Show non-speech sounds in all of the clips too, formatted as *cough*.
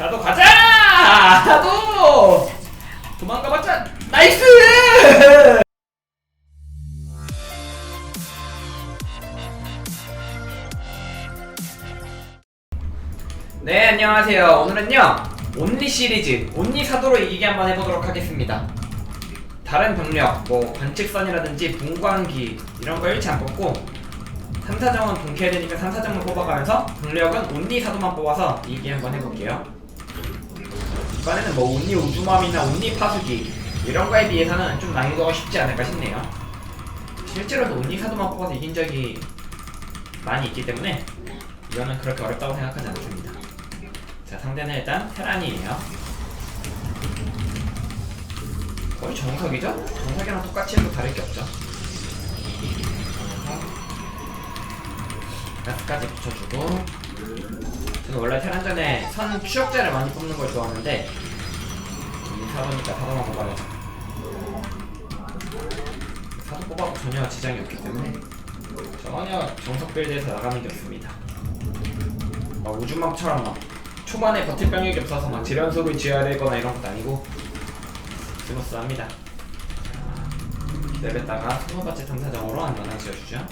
사도 가자! 사도! 도망가봤자 나이스! 네 안녕하세요 오늘은요 온리 시리즈 온리 사도로 이기기 한번 해보도록 하겠습니다 다른 병력 뭐 관측선이라든지 분광기 이런 거 일치 안 뽑고 3사정은 동캐야 되니까 3사정만 뽑아가면서 병력은 온리 사도만 뽑아서 이기기 한번 해볼게요 이번에는 뭐 온리 우주맘이나 온리 파수기 이런 거에 비해서는 좀 난이도가 쉽지 않을까 싶네요. 실제로도 온리 사도만 뽑아서 이긴 적이 많이 있기 때문에 이거는 그렇게 어렵다고 생각하지 않습니다. 자 상대는 일단 테란이에요. 거의 정석이죠? 정석이랑 똑같이 해도 다를 게 없죠? 가스까지 붙여주고 저는 원래 테란전에 선 추적자를 많이 뽑는 걸 좋아하는데 이 사도니까 사도만 뽑아야죠 사도 뽑아도 전혀 지장이 없기 때문에 전혀 정석 빌드에서 나가는 게 없습니다. 막 우주망처럼 막 초반에 버틸 병력이 없어서 막 지련 소를 지어야 되거나 이런 것도 아니고 스무스합니다. 기다렸다가 스무번째 탐사정으로 한번 지어주죠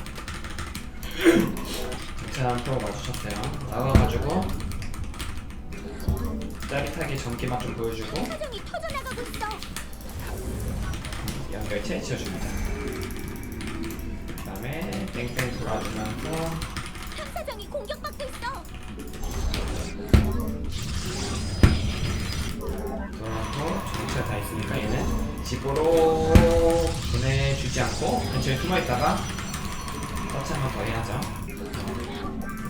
전체한테 마주쳤어요 나가가지고 짜릿하게 전기맛 좀 보여주고 사정이 터져나가고 있어. 연결체 지어줍니다 그 다음에 땡땡 돌아주면서 사정이 공격받고 있어. 돌아놓고 전체가 다 있으니까 얘는 집으로 보내주지 않고 근처에 숨어있다가 터치 한번 더 해야죠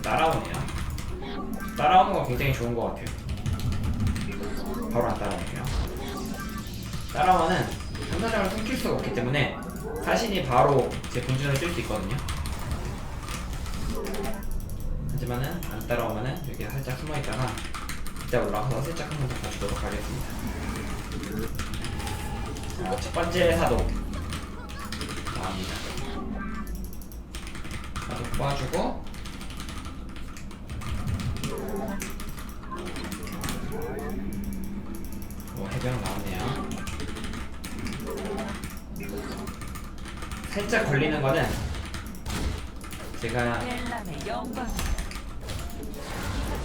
따라오네요. 따라오는 거 굉장히 좋은 것 같아요. 바로 안 따라오네요. 따라오는 상사장을 숨길 수가 없기 때문에 사신이 바로 제 본진을 뛸 수 있거든요. 하지만은 안 따라오면은 여기 살짝 숨어 있다가 이따 올라가서 살짝 한번 더 봐주도록 하겠습니다. 자, 첫 번째 사도 나옵니다. 사도 뽑아주고 뭐 해병 나오네요. 살짝 걸리는 거는 제가 벨람의 영광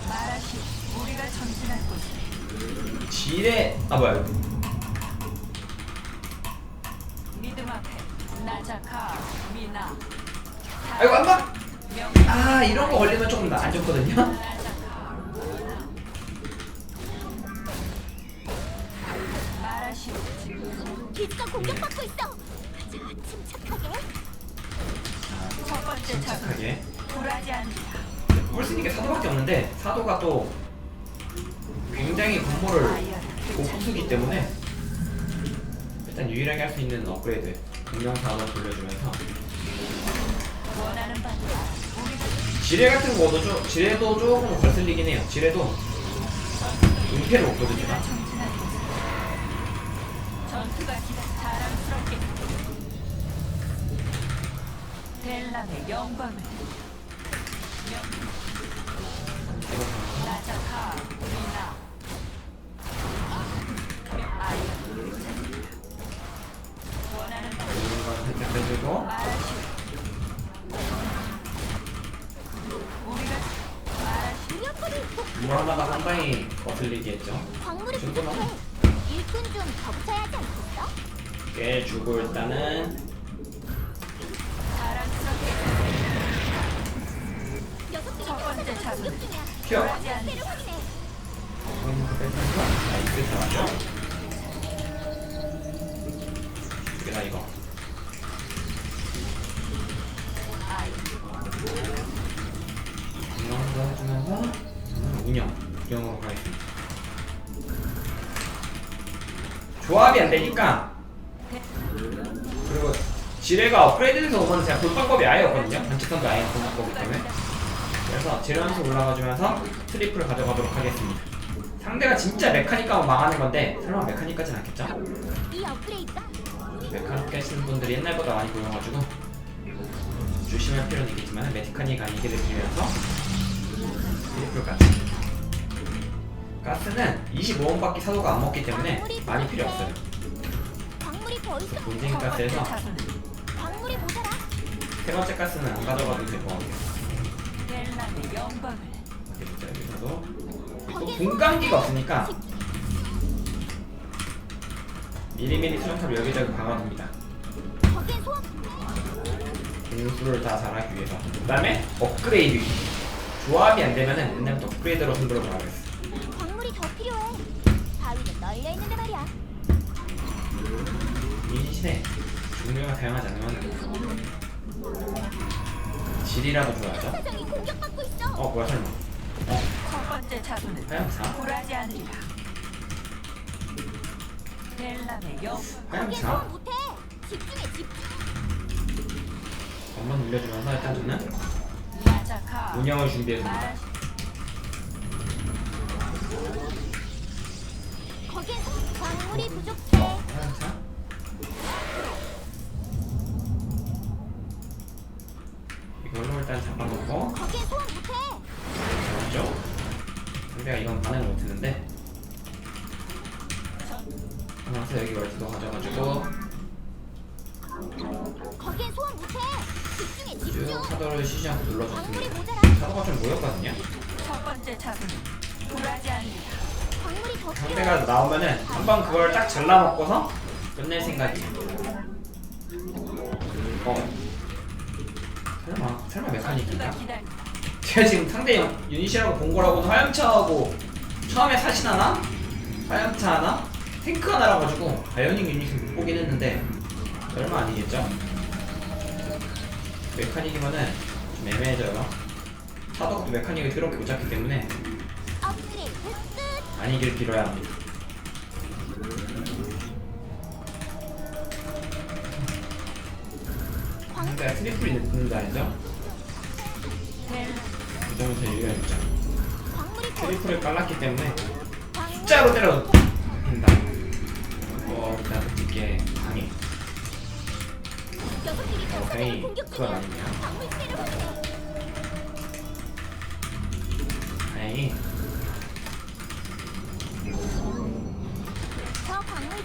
말하시 우리가 전진할 곳 지뢰 아 뭐야 믿음 앞에 나자카 미나. 아이고 안봐 명아 이런 거 걸리면 조금 안 좋거든요 침착하게. 굴하지 않는다 뽑을 수 있는 게 사도밖에 없는데 사도가 또 굉장히 건물을 못 부수기 때문에 일단 유일하게 할 수 있는 업그레이드 공룡사 한번 돌려주면서. 지뢰 같은 거도 좀 지뢰도 조금 거슬리긴 해요. 지뢰도 은폐를 없거든요. 전투가 기다 자랑스럽게 벨람의 영광을 나자카 미나 아이언 원하는 바 이런 건 살짝 빼주고 말하시오 우리가 말하시오 우리 앞으로 복- 뭐 하나가 상당히 거슬리게 했죠 광물이 정도는 부족해. 일꾼 좀 덮쳐야 하지 않겠어? 깨주고 일단은 조합이 안 되니까. 그리고 지뢰가 업그레이드돼서 오면 제가 볼 방법이 아예 없거든요. 단축선도 아예 볼 방법이기 때문에 그래서 지뢰하면서 올라가주면서 트리플을 가져가도록 하겠습니다 상대가 진짜 메카닉하면 망하는 건데 설마 메카닉까지는 않겠죠? 메카닉 하시는 분들이 옛날보다 많이 보여가지고 조심할 필요는 있겠지만 메디카닉 아니게 되면서 트리플까지 가스는 25원밖에 사도가 안 먹기 때문에 많이 필요 없어요. 본진 가스에서. 세 번째 가스는 안 가져가도 될 것 같아요. 어디 보자 여기서도 또 분광기가 없으니까 미리미리 수정탑 여기저기 소환. 공수를 다 잘하기 위해서. 그 다음에 업그레이드. 조합이 안 되면은 옛날부터 업그레이드로 손들어 가겠어. 광물이 더 필요해. 바위는 널려 있는데 말이야. 이 시대 종류가 다양하지 않으면 공격받고 있어. 어 뭐야 설마? 차수는 하양사? 굴하지? 소환 못해. 올려주면서 일단 저는 운영을 준비해줍니다. 소- 광물이 부족해. 하양사? 이걸로 일단 잡아놓고 거기엔 소환 못해. 잡았죠? 상대가 이건 반응을 못했는데 하면서 여기 월드도 가져가지고 거기엔 소환 못해. 집중해 쭉 집중. 사도를 쉬지 않고 광물이 눌러줬습니다. 모자라. 사도가 좀 모였거든요. 첫 번째 광물이 더 필요해. 상대가 나오면은 한번 그걸 딱 잘라먹고서 끝낼 생각이에요. 어. 설마 설마 메카닉인가? 기다린다 제가 지금 상대 유- 유닛이라고 본 거라고는 화염차하고 처음에 사신 하나, 화염차 하나, 탱크 하나라 가지고 바이오닉 유닛을 못 보긴 했는데 얼마 아니겠죠? 메카닉이면은 좀 애매해져요. 사도가 또 메카닉을 그렇게 못 잡기 때문에. 아니길 빌어야 합니다. 상대가 트리플이 늦는 거 아니죠? 그 유리하죠. 광물이 더 트리플을 깔랐기 때문에 숫자로 때려 된다. 어 일단 이게 방해. 녀석들이 어, 에이,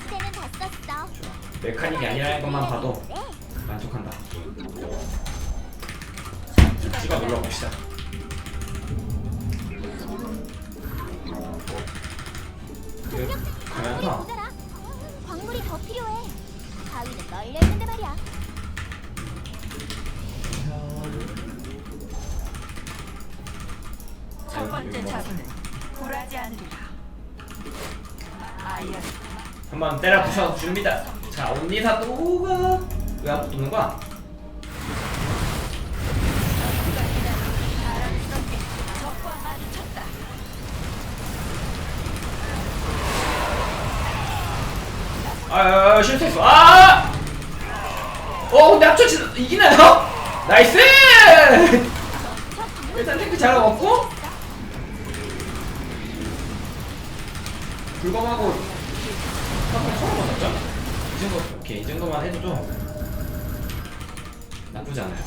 그건 다 썼어. 좋아. 메카닉이 아니라는 것만 봐도 네. 만족한다. 찍어 눌러봅시다. 한번 때려 부셔 줍니다. 자, 온리사도가 왜안 붙는 거야? 아, 아, 실수했어. 아! 어, 근데 합쳐 지 이기나요? 나이스! 일단 탱크 잘 먹고 불검하고 정도 오케이 이 정도만 해도 좀 나쁘지 않아요.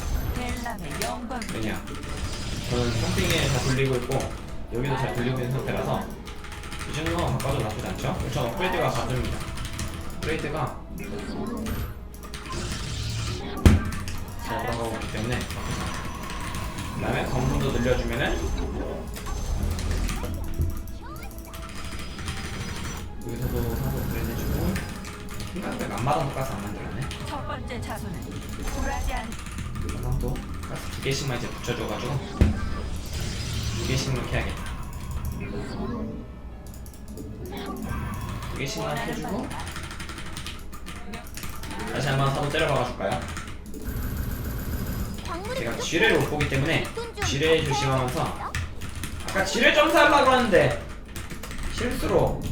왜냐? 저는 펌핑에 다 돌리고 있고 여기도 잘 돌리고 있는 상태라서 이 정도만 바꿔도 나쁘지 않죠? 우선 업그레이드가 가줍니다. 업그레이드가 잘 돌아가고 있기 때문에 그 다음에 검문도 늘려주면은 안마당 가스 안 만들었네 첫 번째 차수는 굴하지 않으리라 가방도 가스 두 개씩만 이제 붙여줘가지고 두 개씩만 캐야겠다 두 개씩만 해주고 다시 한번 사도 때려박아 줄까요? 제가. 지뢰를 못 보기 때문에 지뢰 더 조심하면서. 아까 지뢰 점사하려고 하는데 실수로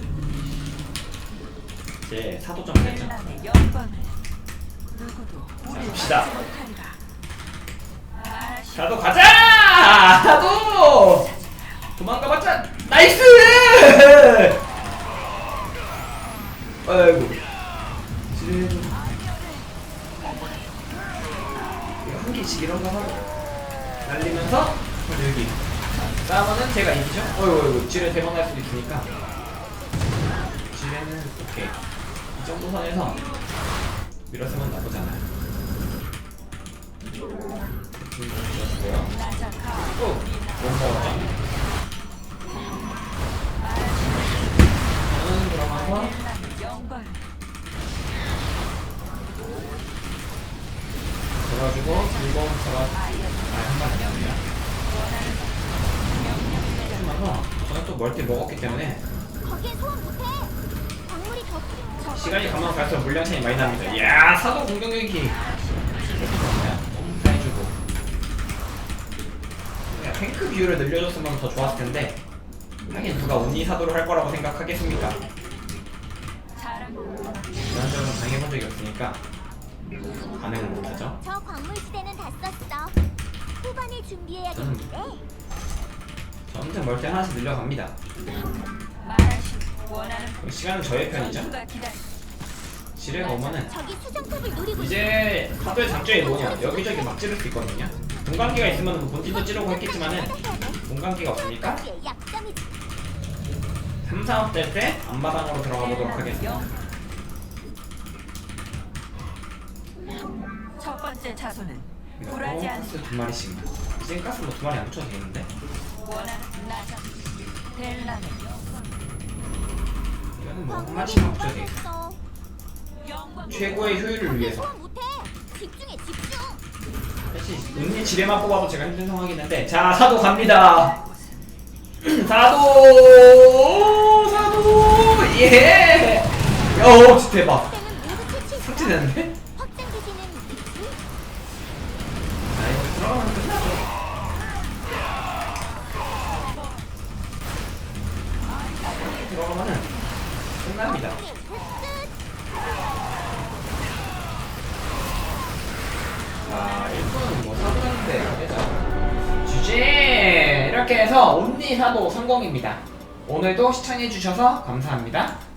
이제 사도 점사했죠 델람의 영광을 누구도 우리 봅시다. 막지 못하리라 마라시 사도 가자! 사도! 도망가봤자 나이스! 아이고 지뢰 좀 이거 한 개씩 이런 거 하고 날리면서 여기 싸움은 제가 이기죠? 어이구 어이구 지뢰 대박 날 수도 있으니까 선에서 나쁘지 않아요 밀었고요 나자카 또 뭔가 저는 들어가서 들어가지고 물건 들어가 아한번 했습니다 하면서 저는 또 멀티 먹었기 때문에 시간이 가면 갈수록 물량 차이 많이 납니다. 이야 사도 공격력이 잘해주고 그냥 탱크 비율을 늘려줬으면 더 좋았을 텐데 하긴 누가 온니 사도를 할 거라고 생각하겠습니까? 적은 당해본 적이 없으니까 반응을 못하죠. 저 광물 지대는 다 썼어. 후반을 준비해야겠는데. 저한테 멀티 하나씩 늘려갑니다. 말하시 원하는 시간은 저의 편이죠. 기다려 지뢰가 오면은 저기 수정탑을 노리고 있어. 이제 사도의 장점이 뭐냐 여기저기 막 찌를 수 있거든요. 분광기가 있으면 뭐 본진도 찌르고 했겠지만은 분광기가 없으니까. 3, 4업 될때 앞마당으로 들어가 보도록 하겠습니다. 첫 번째 어, 가스 두 마리씩. 지금 가스 뭐 두 마리 안 붙여도 되겠는데? 원하는 나자 델람의 이거는 뭐 마리씩만 붙여도 되겠다. 최고의 효율을 위해서. 사실 은니 지뢰만 뽑아도 제가 힘든 상황이겠는데 자 사도 갑니다. *clears throat* 사도 사도 예. 어 진짜 대박. 삭제되는데? 아 이거 들어가면 끝나죠. 들어가면은 끝납니다. 해서 온리 사도 성공입니다. 오늘도 시청해주셔서 감사합니다.